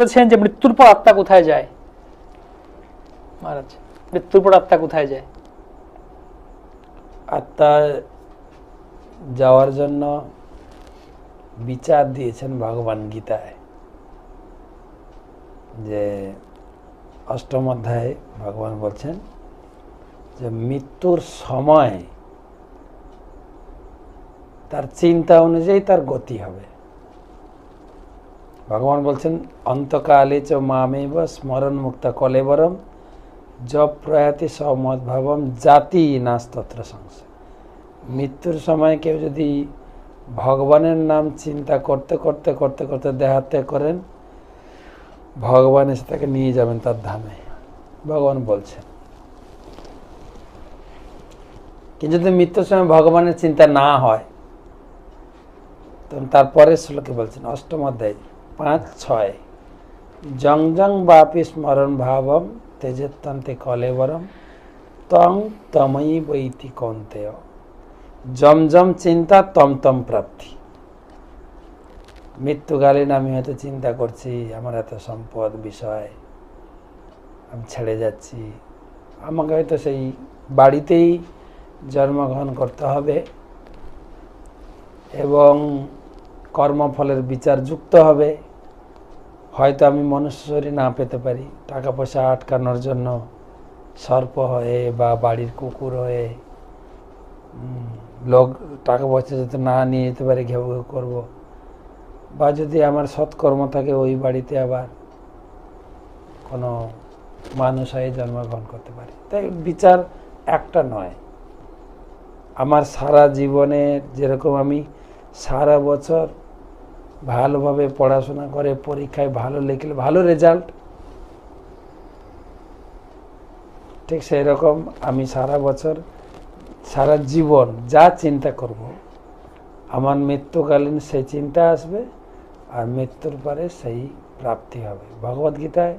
বলেছেন যে মৃত্যুর পর আত্মা কোথায় যায়? মহারাজ, মৃত্যুর পর আত্মা কোথায় যায়? আত্মা যাওয়ার জন্য বিচার দিয়েছেন ভগবান গীতায়, যে অষ্টম অধ্যায়ে ভগবান বলছেন যে মৃত্যুর সময় তার চিন্তা অনুযায়ী তার গতি হবে। ভগবান বলছেন, অন্তকালে চ মামেব স্মরণ মুক্ত কলেবরম জব প্রয়াতি সমদ্ভাবম জাতি নাস্তত্র সংশয়। মৃত্যুর সময় কেউ যদি ভগবানের নাম চিন্তা করতে করতে করতে করতে দেহাত্যাগ করেন, ভগবান এসে তাকে নিয়ে যাবেন তার ধামে। ভগবান বলছেন। কিন্তু যদি মৃত্যুর সময় ভগবানের চিন্তা না হয়, তখন তারপরে শ্লোকে বলছেন, অষ্টম অধ্যায় পাঁচ, ছয়। জং জং বাপি স্মরণ ভাবম, তেজত্তন্তে কলেবরম, তং তময়ী বৈতি জম জম চিন্তা তম তম প্রাপ্তি মৃত্যুকালীন আমি হয়তো চিন্তা করছি, আমার এত সম্পদ বিষয়, আমি ছেড়ে যাচ্ছি। আমাকে হয়তো সেই বাড়িতেই জন্মগ্রহণ করতে হবে এবং কর্মফলের বিচার যুক্ত হবে। হয়তো আমি শরীর না পেতে পারি। টাকা পয়সা আটকানোর জন্য সর্প হয়ে বা বাড়ির কুকুর হয়ে লোক টাকা পয়সা যাতে না নিয়ে যেতে পারে, ঘেউ ঘেউ করব। বা যদি আমার সৎকর্ম থাকে, ওই বাড়িতে আবার কোনো মানুষ হয়ে জন্মগ্রহণ করতে পারি। তাই বিচার একটা নয়। আমার সারা জীবনে যেরকম আমি সারা বছর ভালোভাবে পড়াশোনা করে, পরীক্ষায় ভালো লিখলে ভালো রেজাল্ট ঠিক সেই রকম আমি সারা বছর, সারা জীবন যা চিন্তা করব, আমার মৃত্যুকালীন সেই চিন্তা আসবে আর মৃত্যুর পরে সেই প্রাপ্তি হবে। ভগবদ্গীতায়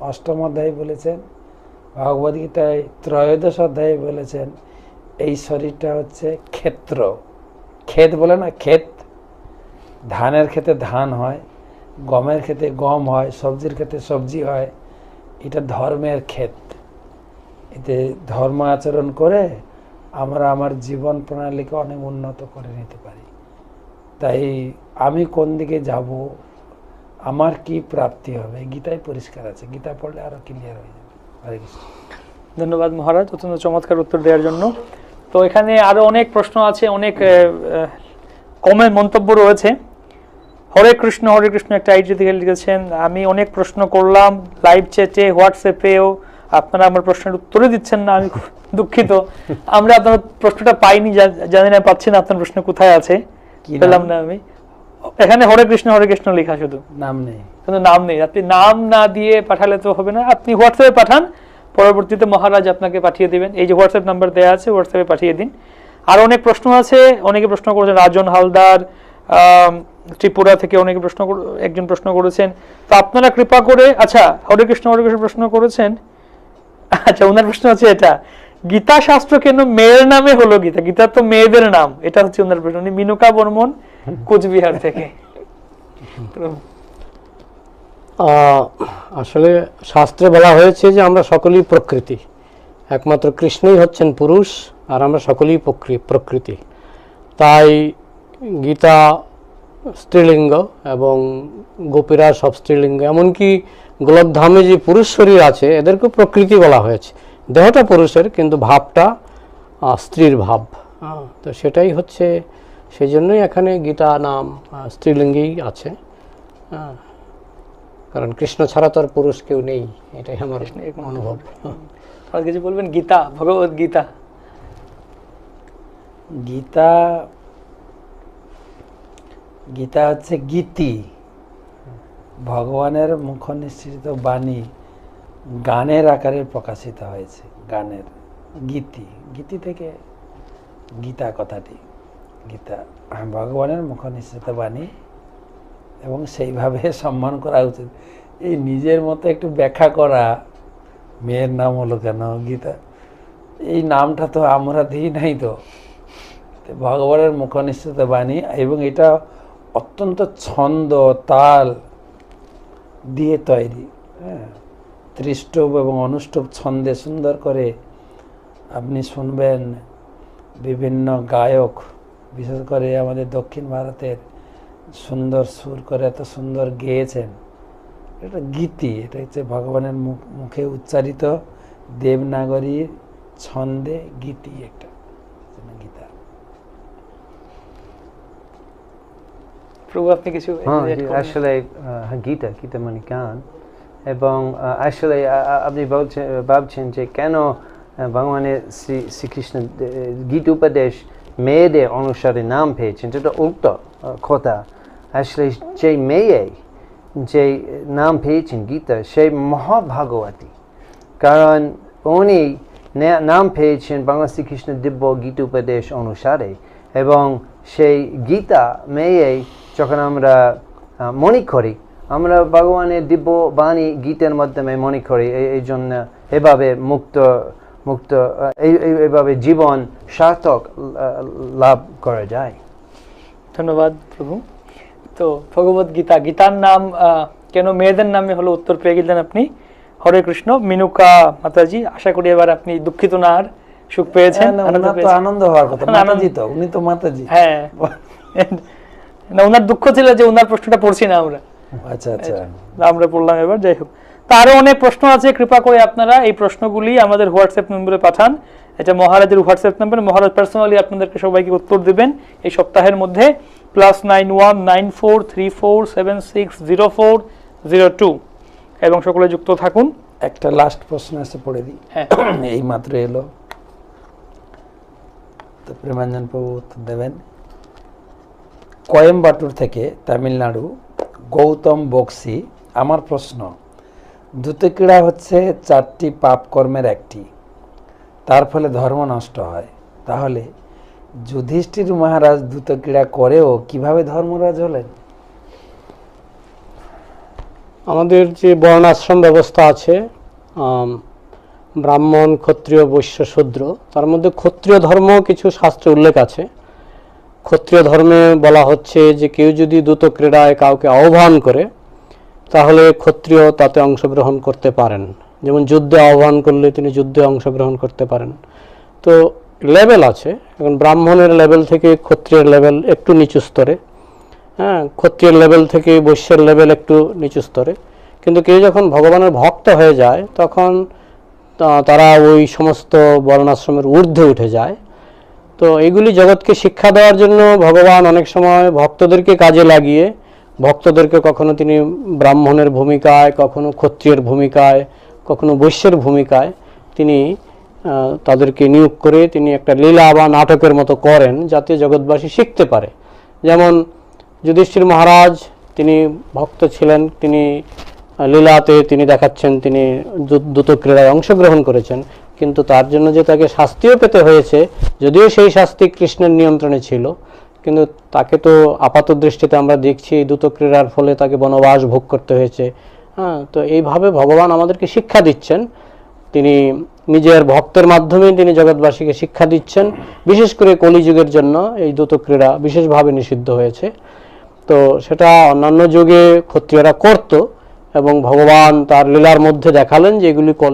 অষ্টম অধ্যায় বলেছেন ভগবদ্গীতায় ত্রয়োদশ অধ্যায়ে বলেছেন, এই শরীরটা হচ্ছে ক্ষেত্র। ক্ষেত বলে না, ক্ষেত। ধানের ক্ষেতে ধান হয়, গমের ক্ষেতে গম হয়, সবজির ক্ষেতে সবজি হয়, এটা ধর্মের ক্ষেত। এতে ধর্ম আচরণ করে আমরা আমার জীবন প্রণালীকে অনেক উন্নত করে নিতে পারি। তাই আমি কোন দিকে যাব, আমার কি প্রাপ্তি হবে গীতায় পরিষ্কার আছে। গীতা পড়লে আরও ক্লিয়ার হয়ে যাবে। হরে কৃষ্ণ। ধন্যবাদ মহারাজ, অত্যন্ত চমৎকার উত্তর দেওয়ার জন্য। তো এখানে আরও অনেক প্রশ্ন আছে, অনেক কমের মন্তব্য রয়েছে। হরে কৃষ্ণ হরে কৃষ্ণ একটা আইডি থেকে লিখেছেন আমি অনেক প্রশ্ন করলাম লাইভ চ্যাটে হোয়াটসঅ্যাপেও আপনারা আমার প্রশ্নের উত্তরে দিচ্ছেন না আমি দুঃখিত। আমরা আপনার প্রশ্নটা পাইনি জানি না পাচ্ছি না আপনার প্রশ্ন কোথায় আছে? পেলাম না আমি। এখানে হরে কৃষ্ণ হরে কৃষ্ণ লেখা শুধু। নাম নেই। কিন্তু নাম নেই। আপনি নাম না দিয়ে পাঠালে তো হবে না। আপনি হোয়াটসঅ্যাপে পাঠান পরবর্তীতে মহারাজ আপনাকে পাঠিয়ে দিবেন। এই যে হোয়াটসঅ্যাপ নাম্বার দেওয়া আছে হোয়াটসঅ্যাপে পাঠিয়ে দিন। আর অনেক প্রশ্ন আছে অনেকে প্রশ্ন করেছেন রাজন হালদার ত্রিপুরা থেকে অনেকে প্রশ্ন একজন প্রশ্ন করেছেন, তো আপনারা কৃপা করে আচ্ছা হরে কৃষ্ণ হরে কৃষ্ণ প্রশ্ন করেছেন। আচ্ছা ওনার প্রশ্ন হচ্ছে এটা, গীতা শাস্ত্র কেন মেয়ের নামে হলো গীতা? গীতা তো মেয়েদের নাম। এটা হচ্ছে ওনার প্রশ্ন, উনি মিনুকা বর্মন, কোচবিহার থেকে। আসলে শাস্ত্রে বলা হয়েছে যে আমরা সকলেই প্রকৃতি। একমাত্র কৃষ্ণই হচ্ছেন পুরুষ, আর আমরা সকলেই প্রকৃ- প্রকৃতি। তাই গীতা স্ত্রীলিঙ্গ এবং গোপীরা সব স্ত্রীলিঙ্গ এমনকি গোলকধামে যে পুরুষ শরীর আছে এদেরকে প্রকৃতি বলা হয়েছে। দেহটা পুরুষের কিন্তু ভাবটা স্ত্রীর ভাব। আহ, তো সেটাই হচ্ছে সেই জন্যই এখানে গীতা নাম স্ত্রীলিঙ্গেই আছে। হ্যাঁ। কারণ কৃষ্ণ ছাড়া তো আর পুরুষ কেউ নেই এটাই আমার অনুভব। আর কিছু বলবেন? গীতা ভগবত গীতা। গীতা গীতা হচ্ছে গীতি। ভগবানের মুখ নিঃসৃত বাণী গানের আকারে প্রকাশিত হয়েছে, গানের গীতি। গীতি থেকে গীতা কথাটি, গীতা। ভগবানের মুখ নিঃসৃত বাণী এবং সেইভাবে সম্মান করা উচিত। এই নিজের মতো একটু ব্যাখ্যা করা, মেয়ের নাম হলো কেন গীতা? এই নামটা তো আমরা দিই নাই তো। ভগবানের মুখ মুখনিশ্চিত বাণী এবং এটা অত্যন্ত ছন্দ, তাল দিয়ে তৈরি হ্যাঁ? ত্রিষ্টব এবং অনুষ্টব ছন্দে সুন্দর করে আপনি শুনবেন বিভিন্ন গায়ক, বিশেষ করে আমাদের দক্ষিণ ভারতের সুন্দর সুর করে এত সুন্দর গেয়েছেন। এটা গীতি, এটা হচ্ছে ভগবানের মুখ, মুখে উচ্চারিত দেবনাগরীর ছন্দে গীতি একটা গীতা প্রভু আপনি কিছু? আসলে গীতা গীতা মানে গান এবং আসলে আপনি বলছেন ভাবছেন যে কেন ভগবানের শ্রী শ্রীকৃষ্ণ গীত উপদেশ মেয়েদের অনুসারে নাম পেয়েছেন যেটা উল্টো কথা আসলে যে মেয়ে যে নাম পেয়েছেন গীতা সেই মহাভাগবতী কারণ উনি নাম পেয়েছেন বাংলা শ্রীকৃষ্ণ দিব্য গীত উপদেশ অনুসারে এবং সেই গীতা মেয়ে যখন আমরা মনে করি আমরা ভগবানের দিব্য বাণী গীতের মাধ্যমে মনে করি এই- এই জন্য এভাবে মুক্ত মুক্ত এইভাবে জীবন সার্থক লাভ করা যায়। ধন্যবাদ প্রভু। তো ভগবত গীতা গীতার নাম কেন মেয়েদের নামে হলো উত্তর পেয়ে গেলেন আপনি? হরে কৃষ্ণ মিনুকা মাতাজি আশা করি এবার আপনি দুঃখিত না আর সুখ পেয়েছেন হ্যাঁ, আনন্দ হওয়ার কথা। মাতাজি তো উনি তো মাতাজি। হ্যাঁ। না ওনার দুঃখ ছিল যে ওনার প্রশ্নটা পড়ছি না আমরা। আচ্ছা আচ্ছা। আমরা পড়লাম এবার যাই হোক। তো আরও অনেক প্রশ্ন আছে কৃপা করে আপনারা এই প্রশ্নগুলি আমাদের হোয়াটসঅ্যাপ নম্বরে পাঠান। এটা মহারাজের হোয়াটসঅ্যাপ নাম্বার। মহারাজ পার্সোনালি আপনাদেরকে সবাইকে উত্তর দিবেন এই সপ্তাহের মধ্যে। Plus nine one nine four three four seven six zero four zero two এবং সকলে যুক্ত থাকুন। একটা লাস্ট প্রশ্ন আছে পড়ে দিই। হ্যাঁ। এই মাত্র এলো। তো প্রেমাঞ্জন প্রভু উত্তর দেবেন। কোয়েম্বাটুর থেকে তামিলনাড়ু গৌতম বক্সি, আমার প্রশ্ন, ধূতক্রীড়া হচ্ছে চারটি পাপ কর্মের একটি, তার ফলে ধর্ম নষ্ট হয়। তাহলে যুধিষ্ঠির মহারাজ ধূতক্রীড়া করেও কীভাবে ধর্মরাজ হলেন? আমাদের যে বর্ণাশ্রম ব্যবস্থা আছে ব্রাহ্মণ, ক্ষত্রিয়, বৈশ্য, শূদ্র, তার মধ্যে ক্ষত্রিয় ধর্ম কিছু শাস্ত্রে উল্লেখ আছে। ক্ষত্রিয় ধর্মে বলা হচ্ছে যে কেউ যদি দ্রুত ক্রীড়ায় কাউকে আহ্বান করে, তাহলে ক্ষত্রিয় তাতে অংশগ্রহণ করতে পারেন। যেমন যুদ্ধে আহ্বান করলে তিনি যুদ্ধে অংশগ্রহণ করতে পারেন। তো লেভেল আছে, এখন ব্রাহ্মণের লেভেল থেকে ক্ষত্রিয়ের লেভেল একটু নিচু স্তরে। হ্যাঁ ক্ষত্রিয়ের লেভেল থেকে বৈশ্যের লেভেল একটু নিচু স্তরে। কিন্তু কেউ যখন ভগবানের ভক্ত হয়ে যায়, তখন তারা ওই সমস্ত বর্ণাশ্রমের ঊর্ধ্বে উঠে যায়। তো এগুলি জগৎকে শিক্ষা দেওয়ার জন্য ভগবান অনেক সময় ভক্তদেরকে কাজে লাগিয়ে, ভক্তদেরকে কখনো তিনি ব্রাহ্মণের ভূমিকায়, কখনো ক্ষত্রিয়ের ভূমিকায়, কখনো বৈশ্যের ভূমিকায় তিনি তাদেরকে নিয়োগ করে তিনি একটা লীলা বা নাটকের মতো করেন যাতে জগৎবাসী শিখতে পারে। যেমন যুধিষ্ঠির মহারাজ, তিনি ভক্ত ছিলেন, তিনি লীলাতে তিনি দেখাচ্ছেন, তিনি দ্রুত ক্রীড়ায় অংশগ্রহণ করেছেন। কিন্তু তার জন্য যে তাকে শাস্তিও পেতে হয়েছে, যদিও সেই শাস্তি কৃষ্ণের নিয়ন্ত্রণে ছিল, কিন্তু তাকে তো আপাত দৃষ্টিতে আমরা দেখছি এই দ্রুত ক্রীড়ার ফলে তাকে বনবাস ভোগ করতে হয়েছে। হ্যাঁ তো এইভাবে ভগবান আমাদেরকে শিক্ষা দিচ্ছেন। তিনি নিজের ভক্তের মাধ্যমে তিনি জগৎবাসীকে শিক্ষা দিচ্ছেন, বিশেষ করে কলিযুগের জন্য এই দ্রুত ক্রীড়া বিশেষভাবে নিষিদ্ধ হয়েছে। তো সেটা অন্যান্য যুগে ক্ষত্রিয়রা করত এবং ভগবান তার লীলার মধ্যে দেখালেন যে এগুলি